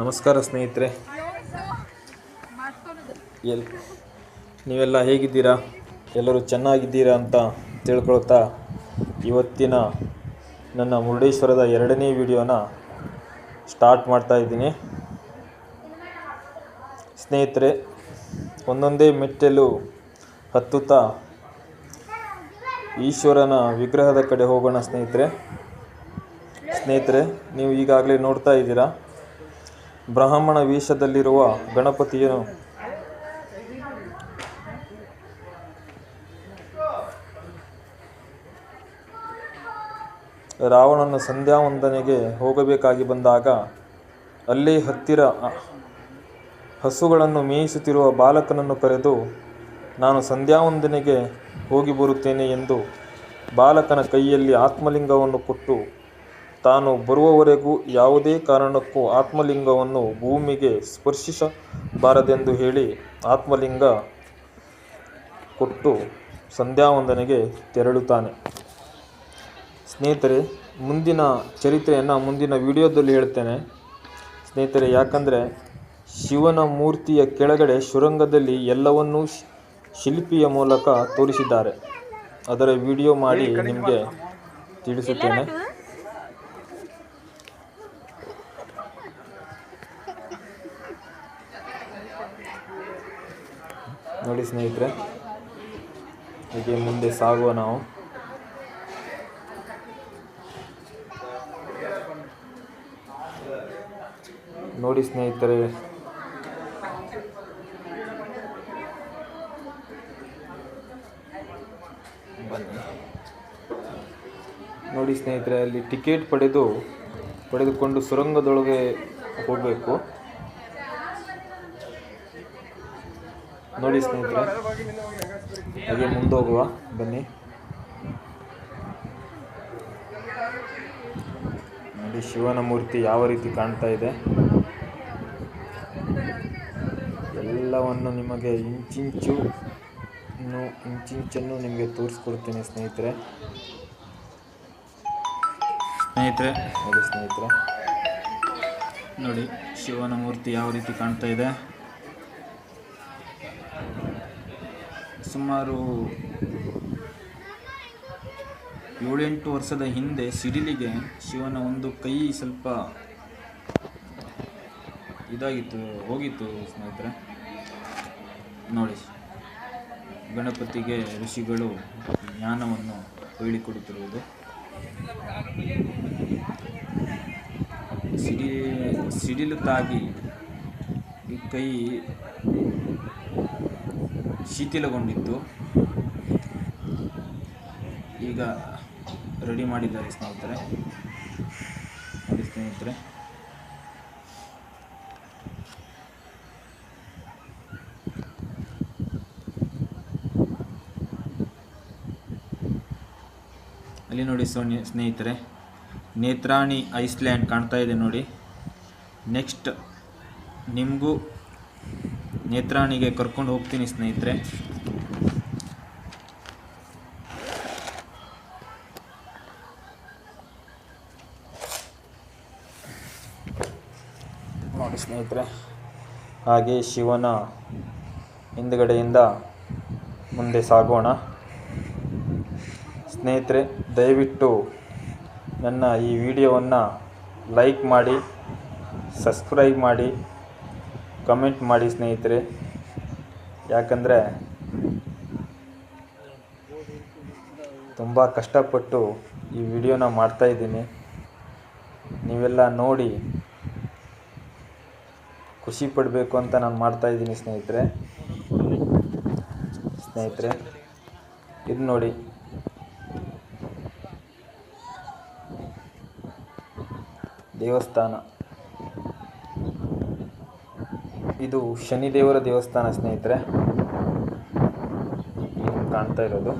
ನಮಸ್ಕಾರ ಸ್ನೇಹಿತರೆ. ಎಲ್ ನೀವೆಲ್ಲ ಹೇಗಿದ್ದೀರಾ? ಎಲ್ಲರೂ ಚೆನ್ನಾಗಿದ್ದೀರಾ ಅಂತ ತಿಳ್ಕೊಳ್ತಾ ಇವತ್ತಿನ ನನ್ನ ಮುರುಡೇಶ್ವರದ ಎರಡನೇ ವಿಡಿಯೋನ ಸ್ಟಾರ್ಟ್ ಮಾಡ್ತಾ ಇದ್ದೀನಿ. ಸ್ನೇಹಿತರೆ, ಒಂದೊಂದೇ ಮೆಟ್ಟಲು ಹತ್ತುತ್ತಾ ಈಶ್ವರನ ವಿಗ್ರಹದ ಕಡೆ ಹೋಗೋಣ ಸ್ನೇಹಿತರೆ. ಸ್ನೇಹಿತರೆ, ನೀವು ಈಗಾಗಲೇ ನೋಡ್ತಾ ಇದ್ದೀರಾ? ಬ್ರಾಹ್ಮಣ ವೇಷದಲ್ಲಿರುವ ಗಣಪತಿಯನ್ನು ರಾವಣನ ಸಂಧ್ಯಾವಂದನೆಗೆ ಹೋಗಬೇಕಾಗಿ ಬಂದಾಗ ಅಲ್ಲಿ ಹತ್ತಿರ ಹಸುಗಳನ್ನು ಮೇಯಿಸುತ್ತಿರುವ ಬಾಲಕನನ್ನು ಕರೆದು, ನಾನು ಸಂಧ್ಯಾವಂದನೆಗೆ ಹೋಗಿ ಬರುತ್ತೇನೆ ಎಂದು ಬಾಲಕನ ಕೈಯಲ್ಲಿ ಆತ್ಮಲಿಂಗವನ್ನು ಕೊಟ್ಟು ತಾನು ಬರುವವರೆಗೂ ಯಾವುದೇ ಕಾರಣಕ್ಕೂ ಆತ್ಮಲಿಂಗವನ್ನು ಭೂಮಿಗೆ ಸ್ಪರ್ಶಿಸಬಾರದೆಂದು ಹೇಳಿ ಆತ್ಮಲಿಂಗ ಕೊಟ್ಟು ಸಂಧ್ಯಾವಂದನೆಗೆ ತೆರಳುತ್ತಾನೆ. ಸ್ನೇಹಿತರೆ ಮುಂದಿನ ಚರಿತ್ರೆಯನ್ನು ಮುಂದಿನ ವಿಡಿಯೋದಲ್ಲಿ ಹೇಳ್ತೇನೆ. ಸ್ನೇಹಿತರೆ ಯಾಕಂದರೆ ಶಿವನ ಮೂರ್ತಿಯ ಕೆಳಗಡೆ ಸುರಂಗದಲ್ಲಿ ಎಲ್ಲವನ್ನೂ ಶ್- ಶಿಲ್ಪಿಯ ಮೂಲಕ ತೋರಿಸಿದ್ದಾರೆ. ಅದರ ವಿಡಿಯೋ ಮಾಡಿ ನಿಮಗೆ ತಿಳಿಸುತ್ತೇನೆ. ನೋಡಿ ಸ್ನೇಹಿತರೆ, ಹೀಗೆ ಮುಂದೆ ಸಾಗುವ ನಾವು. ನೋಡಿ ಸ್ನೇಹಿತರೆ ನೋಡಿ ಸ್ನೇಹಿತರೆ, ಅಲ್ಲಿ ಟಿಕೆಟ್ ಪಡೆದು, ಪಡೆದುಕೊಂಡು ಸುರಂಗದೊಳಗೆ ಹೋಗಬೇಕು. ನೋಡಿ ಸ್ನೇಹಿತರೆ ಹಾಗೆ ಮುಂದೋಗುವ ಬನ್ನಿ. ನೋಡಿ ಶಿವನ ಮೂರ್ತಿ ಯಾವ ರೀತಿ ಕಾಣ್ತಾ ಇದೆ. ಎಲ್ಲವನ್ನು ನಿಮಗೆ ಇಂಚಿಂಚು ಇನ್ನು ಇಂಚಿಂಚನ್ನು ನಿಮಗೆ ತೋರಿಸ್ಕೊಡ್ತೀನಿ ಸ್ನೇಹಿತರೆ. ಸ್ನೇಹಿತರೆ ನೋಡಿ ಸ್ನೇಹಿತರೆ. ನೋಡಿ ಶಿವನ ಮೂರ್ತಿ ಯಾವ ರೀತಿ ಕಾಣ್ತಾ ಇದೆ. ಸುಮಾರು ಏಳೆಂಟು ವರ್ಷದ ಹಿಂದೆ ಸಿಡಿಲಿಗೆ ಶಿವನ ಒಂದು ಕೈ ಸ್ವಲ್ಪ ಇದಾಗಿತ್ತು, ಹೋಗಿತ್ತು ಸ್ನೇಹಿತರೆ. ನೋಡಿ, ಗಣಪತಿಗೆ ಋಷಿಗಳು ಜ್ಞಾನವನ್ನು ಹೇಳಿಕೊಡುತ್ತಿರುವುದು. ಸಿಡಿ, ಸಿಡಿಲು ತಾಗಿ ಈ ಕೈ ಶಿಥಿಲಗೊಂಡಿತ್ತು. ಈಗ ರೆಡಿ ಮಾಡಿದ್ದಾರೆ ಸ್ನೇಹಿತರೆ. ನೋಡಿ ಸ್ನೇಹಿತರೆ. ಅಲ್ಲಿ ನೋಡಿ ಸೋನಿ ಸ್ನೇಹಿತರೆ. ನೇತ್ರಾಣಿ ಐಸ್ಲ್ಯಾಂಡ್ ಕಾಣ್ತಾ ಇದೆ ನೋಡಿ. ನೆಕ್ಸ್ಟ್ ನಿಮಗೂ ನೇತ್ರಾಣಿಗೆ ಕರ್ಕೊಂಡು ಹೋಗ್ತೀನಿ ಸ್ನೇಹಿತರೆ. ನೋಡಿ ಸ್ನೇಹಿತರೆ, ಹಾಗೆ ಶಿವನ ಹಿಂದುಗಡೆಯಿಂದ ಮುಂದೆ ಸಾಗೋಣ. ಸ್ನೇಹಿತರೆ, ದಯವಿಟ್ಟು ನನ್ನ ಈ ವಿಡಿಯೋವನ್ನು ಲೈಕ್ ಮಾಡಿ, ಸಬ್ಸ್ಕ್ರೈಬ್ ಮಾಡಿ. ಕಮೆಂಟ್ ಮಾಡಿ ಸ್ನೇಹಿತರೆ. ಯಾಕಂದರೆ ತುಂಬ ಕಷ್ಟಪಟ್ಟು ಈ ವಿಡಿಯೋನ ಮಾಡ್ತಾಯಿದ್ದೀನಿ ನೀವೆಲ್ಲ ನೋಡಿ ಖುಷಿ ಪಡಬೇಕು ಅಂತ ನಾನು ಮಾಡ್ತಾಯಿದ್ದೀನಿ ಸ್ನೇಹಿತರೆ. ಸ್ನೇಹಿತರೆ, ಇದು ನೋಡಿ. ದೇವಸ್ಥಾನ. ಇದು ಶನಿದೇವರ ದೇವಸ್ಥಾನ ಸ್ನೇಹಿತರೆ. ಕಾಣ್ತಾ ಇರೋದು.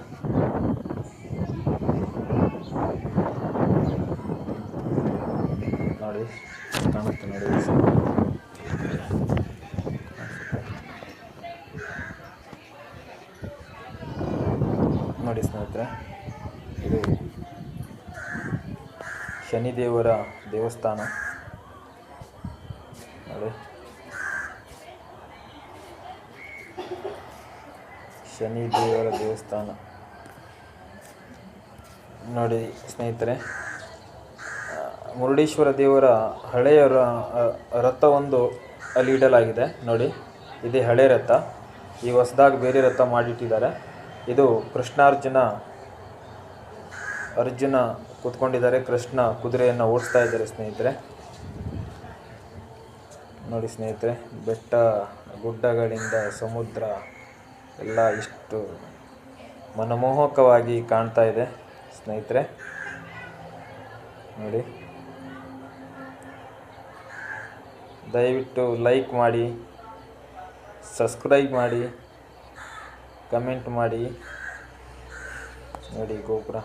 ನೋಡಿ, ಕಾಣುತ್ತೆ ನೋಡಿ. ನೋಡಿ ಸ್ನೇಹಿತರೆ, ಇದು ಶನಿದೇವರ ದೇವಸ್ಥಾನ. ನೋಡಿ. ಶನಿ ದೇವರ ದೇವಸ್ಥಾನ. ನೋಡಿ ಸ್ನೇಹಿತರೆ ಮುರುಡೇಶ್ವರ ದೇವರ ಹಳೆಯ ರಥವೊಂದು ಅಲ್ಲಿ ಇಡಲಾಗಿದೆ. ನೋಡಿ, ಇದೇ ಹಳೆ ರಥ. ಈ ಹೊಸದಾಗಿ ಬೇರೆ ರಥ ಮಾಡಿಟ್ಟಿದ್ದಾರೆ. ಇದು ಕೃಷ್ಣಾರ್ಜುನ, ಅರ್ಜುನ ಕೂತ್ಕೊಂಡಿದ್ದಾರೆ. ಕೃಷ್ಣ ಕುದುರೆಯನ್ನು ಓಡಿಸ್ತಾ ಇದ್ದಾರೆ ಸ್ನೇಹಿತರೆ. ನೋಡಿ ಸ್ನೇಹಿತರೆ, ಬೆಟ್ಟ, ಗುಡ್ಡಗಳಿಂದ ಸಮುದ್ರ ಎಲ್ಲ ಇಷ್ಟು ಮನಮೋಹಕವಾಗಿ ಕಾಣ್ತಾ ಇದೆ, ಸ್ನೇಹಿತರೆ. ನೋಡಿ. ದಯವಿಟ್ಟು ಲೈಕ್ ಮಾಡಿ ಸಬ್ಸ್ಕ್ರೈಬ್ ಮಾಡಿ ಕಮೆಂಟ್ ಮಾಡಿ. ನೋಡಿ, ಗೋಪುರ.